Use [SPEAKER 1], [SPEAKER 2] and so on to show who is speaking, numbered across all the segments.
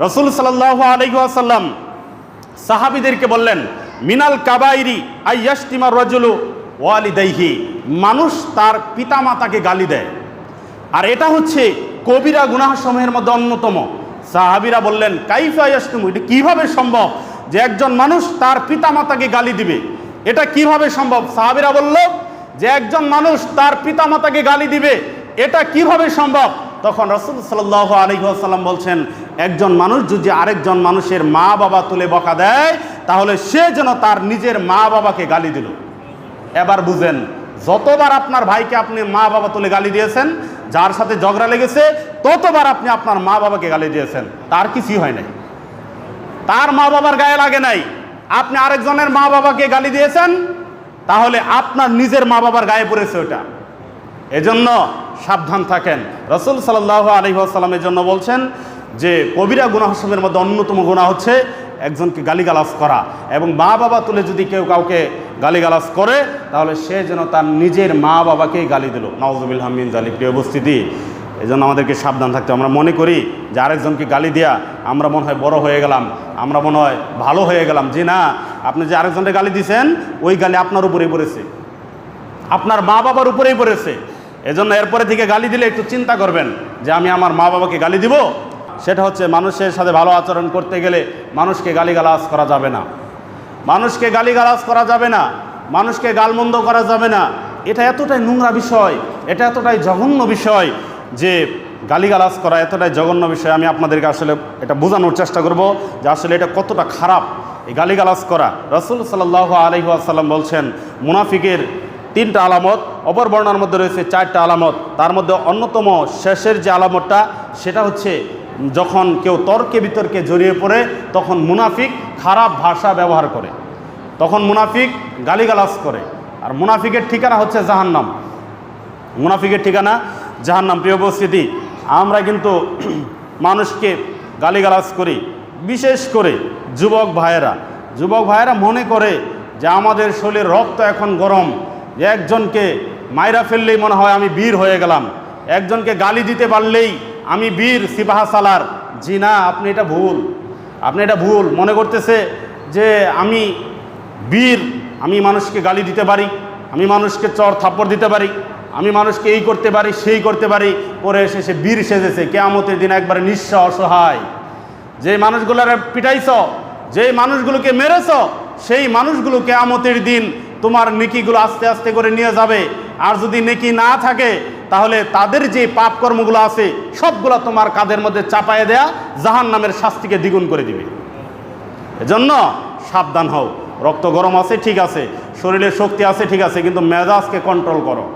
[SPEAKER 1] রসুল সাল্লাহ আলহাসাল্লাম সাহাবিদেরকে বললেন, মিনাল কাবাইরি আইয়াস্তিমার রজুলু ওয়ালিদাইহি। মানুষ তার পিতামাতাকে গালি দেয়। আর এটা হচ্ছে কবিরা গুনাহ সমূহের মধ্যে অন্যতম। সাহাবিরা বললেন, কাইফা ইয়াস্তিমু এটা কীভাবে সম্ভব যে একজন মানুষ তার পিতামাতাকে গালি দিবে? এটা কীভাবে সম্ভব? সাহাবিরা বলল, যে একজন মানুষ তার পিতামাতাকে গালি দিবে, এটা কীভাবে সম্ভব? তখন রসুল সাল্লাহ আলহিহাসাল্লাম বলছেন, একজন মানুষ যদি আরেকজন মানুষের মা বাবা তুলে বকা দেয়, তাহলে সে যেন তার নিজের মা বাবাকে গালি দিল। এবার বুঝেন, যতবার আপনার ভাইকে আপনি মা বাবা তুলে গালি দিয়েছেন, যার সাথে ঝগড়া লেগেছে, ততবার আপনি আপনার মা বাবাকে গালি দিয়েছেন। তার কিছুই হয় নাই। তার মা বাবার গায়ে লাগে নাই। আপনি আরেকজনের মা বাবাকে গালি দিয়েছেন, তাহলে আপনার নিজের মা বাবার গায়ে পড়েছে ওটা। এজন্য সাবধান থাকেন। রসুল সাল্লাহ আলহিহাসাল্লামের জন্য বলছেন যে, কবিরা গুনাহ সমূহের মধ্যে অন্যতম গুণা হচ্ছে একজনকে গালিগালাজ করা এবং মা বাবা তুলে যদি কেউ কাউকে গালিগালাজ করে, তাহলে সে যেন তার নিজের মা বাবাকেই গালি দিল। নওয়াজুবিল হামিন জালি প্রিয় উপস্থিতি এই জন্য আমাদেরকে সাবধান থাকতে আমরা মনে করি যে, আরেকজনকে গালি দেয়া আমরা মনে হয় বড় হয়ে গেলাম, আমরা মনে হয় ভালো হয়ে গেলাম। যে না, আপনি যে আরেকজনকে গালি দিয়েছেন ওই গালি আপনার উপরেই পড়েছে। আপনার মা বাবার উপরেই পড়েছে। এজন্য এরপরে থেকে গালি দিলে একটু চিন্তা করবেন যে আমি আমার মা বাবাকে গালি দিব। সেটা হচ্ছে মানুষের সাথে ভালো আচরণ করতে গেলে মানুষকে গালিগালাজ করা যাবে না। মানুষকে গালিগালাজ করা যাবে না। মানুষকে গালমন্দ করা যাবে না। এটা এতটাই নোংরা বিষয়, এটা এতটাই জঘন্য বিষয় যে গালিগালাজ করা এতটাই জঘন্য বিষয়। আমি আপনাদেরকে আসলে এটা বোঝানোর চেষ্টা করব যে আসলে এটা কতটা খারাপ। এই গালিগালাজ করা। রসুল সাল্লাহ আলহিহাসাল্লাম বলছেন, মুনাফিকের তিনটা আলামত, অপর বর্ণার মধ্যে রয়েছে চারটা আলামত। তার মধ্যে অন্যতম শেষের যে আলামতটা, সেটা হচ্ছে যখন কেউ তর্কে বিতর্কে জড়িয়ে পড়ে, তখন মুনাফিক খারাপ ভাষা ব্যবহার করে। তখন মুনাফিক গালিগালাজ করে। আর মুনাফিকের ঠিকানা হচ্ছে জাহান্নাম। মুনাফিকের ঠিকানা জাহান্নাম। প্রিয় উপস্থিতি, আমরা কিন্তু মানুষকে গালিগালাজ করি। বিশেষ করে যুবক ভাইয়েরা। যুবক ভাইয়েরা মনে করে যে আমাদের শরীরের রক্ত এখন গরম। একজনকে মাইরা ফেললেই মনে হয় আমি বীর হয়ে গেলাম। একজনকে গালি দিতে পারলেই আমি বীর, সিপাহা সালার। জি না, আপনি এটা ভুল। আপনি এটা ভুল। মনে করতেছে যে আমি বীর, আমি মানুষকে গালি দিতে পারি, আমি মানুষকে চর থাপ্পড় দিতে পারি, আমি মানুষকে এই করতে পারি, সেই করতে পারি করে এসে সে বীর সেজেছে। কেয়ামতের দিন একবারে নিঃস্ব অসহায়। যে মানুষগুলোর পিটাইছ, যে মানুষগুলোকে মেরেছ, সেই মানুষগুলো কেয়ামতের দিন তোমার নেকিগুলো আস্তে আস্তে করে নিয়ে যাবে। আর যদি নেকি না থাকে, তাহলে তাদের যে পাপ কর্মগুলো আছে, সবগুলো তোমার কাদের মধ্যে চাপায় দেয়া জাহান নামের শাস্তিকে দ্বিগুণ করে দিবে। এজন্য সাবধান হও। রক্ত গরম আছে, ঠিক আছে। শরীরে শক্তি আছে, ঠিক আছে। কিন্তু মেজাজকে কন্ট্রোল করো।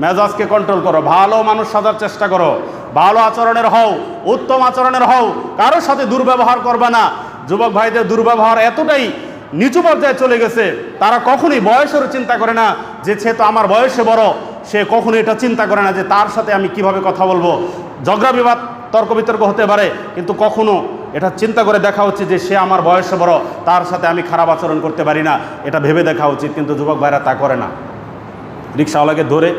[SPEAKER 1] মেজাজকে কন্ট্রোল করো। ভালো মানুষ সাজার চেষ্টা করো। ভালো আচরণের হও, উত্তম আচরণের হও। কারোর সাথে দুর্ব্যবহার করবে না। যুবক ভাইদের দুর্ব্যবহার এতটাই নিচু পর্যায়ে চলে গেছে। তারা কখনোই বয়সেরও চিন্তা করে না যে সে তো আমার বয়সে বড়। সে কখনো এটা চিন্তা করে না যে তার সাথে আমি কীভাবে কথা বলব। ঝগড়া বিবাদ, তর্ক বিতর্ক হতে পারে, কিন্তু কখনো এটা চিন্তা করে দেখা হচ্ছে যে সে আমার বয়সে বড়, তার সাথে আমি খারাপ আচরণ করতে পারি না। এটা ভেবে দেখা উচিত, কিন্তু যুবক ভাইরা তা করে না। রিক্সাওয়ালাকে ধরে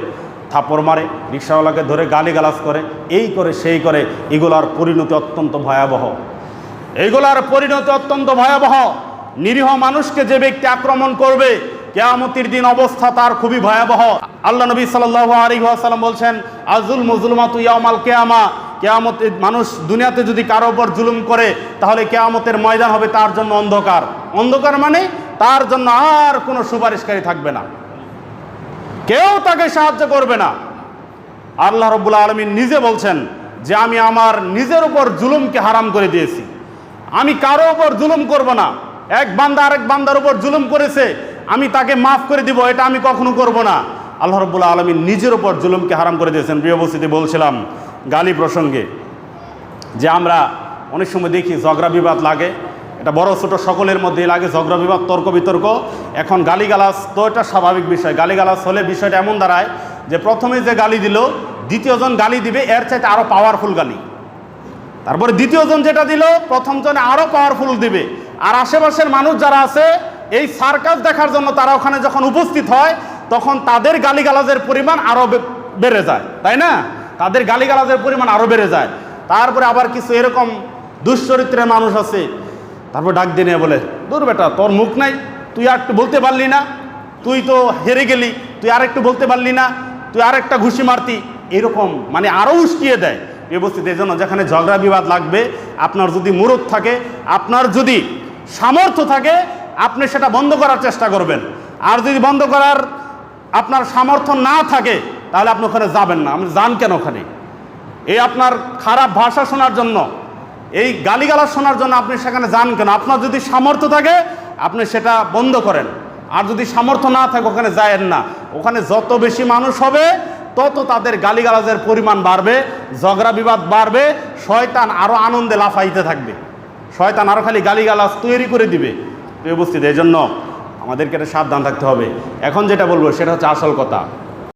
[SPEAKER 1] থাপ্পড় মারে, রিক্সাওয়ালাকে ধরে গালিগালাজ করে, এই করে, সেই করে, এগুলার পরিণতি অত্যন্ত ভয়াবহ। এইগুলার পরিণতি অত্যন্ত ভয়াবহ। নিরীহ মানুষকে যে ব্যক্তি আক্রমণ করবে, কেয়ামতির দিন অবস্থা তার খুবই ভয়াবহ। আল্লাহ নবী সাল্লাহ আলী আসালাম বলছেন, আজুল মজলুমাতু ইয়ামাল কেয়ামা কেয়ামত মানুষ দুনিয়াতে যদি কারও ওপর জুলুম করে, তাহলে কেয়ামতের ময়দান হবে তার জন্য অন্ধকার। অন্ধকার মানে তার জন্য আর কোনো সুপারিশকারী থাকবে না। কেউ তাকে সাহায্য করবে না। আল্লাহ রব্বুল্লা আলমিন নিজে বলছেন যে, আমি আমার নিজের উপর জুলুমকে হারাম করে দিয়েছি। আমি কারও ওপর জুলুম করব না। এক বান্দা আরেক বান্দার উপর জুলুম করেছে, আমি তাকে মাফ করে দিব, এটা আমি কখনো করব না। আল্লাহ রব্বুল্লা আলমিন নিজের উপর জুলুমকে হারাম করে দিয়েছেন। প্রিয় বলছিলাম গালি প্রসঙ্গে যে আমরা অনেক সময় দেখি ঝগড়া বিবাদ লাগে, এটা বড় ছোট সকলের মধ্যেই লাগে, ঝগড়া বিবাদ, তর্ক বিতর্ক। এখন গালিগালাজ তো এটা স্বাভাবিক বিষয়। গালিগালাজ হলে বিষয়টা এমন দাঁড়ায় যে প্রথমে যে গালি দিল, দ্বিতীয়জন গালি দিবে, এর চাইতে আরও পাওয়ারফুল গালি। তারপরে দ্বিতীয়জন যেটা দিল, প্রথমজনে আরও পাওয়ারফুল দিবে। আর আশেপাশের মানুষ যারা আছে, এই সার্কাস দেখার জন্য তারা ওখানে যখন উপস্থিত হয়, তখন তাদের গালিগালাজের পরিমাণ আরও বেড়ে যায়, তাই না? তাদের গালিগালাজের পরিমাণ আরও বেড়ে যায়। তারপরে আবার কিছু এরকম দুশ্চরিত্রের মানুষ আছে, তারপর ডাক দিয়ে নিয়ে বলে, দূর বেটা, তোর মুখ নাই, তুই আর একটু বলতে পারলি না, তুই তো হেরে গেলি, তুই আর একটু বলতে পারলি না, তুই আর একটা ঘুষি মারতি। এরকম মানে আরও উস্কিয়ে দেয়। উপস্থিত, এই জন্য যেখানে ঝগড়া বিবাদ লাগবে, আপনার যদি মুরত থাকে, আপনার যদি সামর্থ্য থাকে, আপনি সেটা বন্ধ করার চেষ্টা করবেন। আর যদি বন্ধ করার আপনার সামর্থ্য না থাকে, তাহলে আপনি ওখানে যাবেন না। আপনি যান কেন ওখানে? এই আপনার খারাপ ভাষা শোনার জন্য, এই গালিগালাজ শোনার জন্য আপনি সেখানে যান কেন? আপনার যদি সামর্থ্য থাকে, আপনি সেটা বন্ধ করেন। আর যদি সামর্থ্য না থাকে, ওখানে যায়েন না। ওখানে যত বেশি মানুষ হবে, তত তাদের গালিগালাজের পরিমাণ বাড়বে, ঝগড়া বিবাদ বাড়বে, শয়তান আরও আনন্দে লাফাইতে থাকবে। শয়তান আরও খালি গালিগালাজ তৈরি করে দিবে উপস্থিত এই জন্য আমাদেরকে এটা সাবধান থাকতে হবে। এখন যেটা বলব, সেটা হচ্ছে আসল কথা।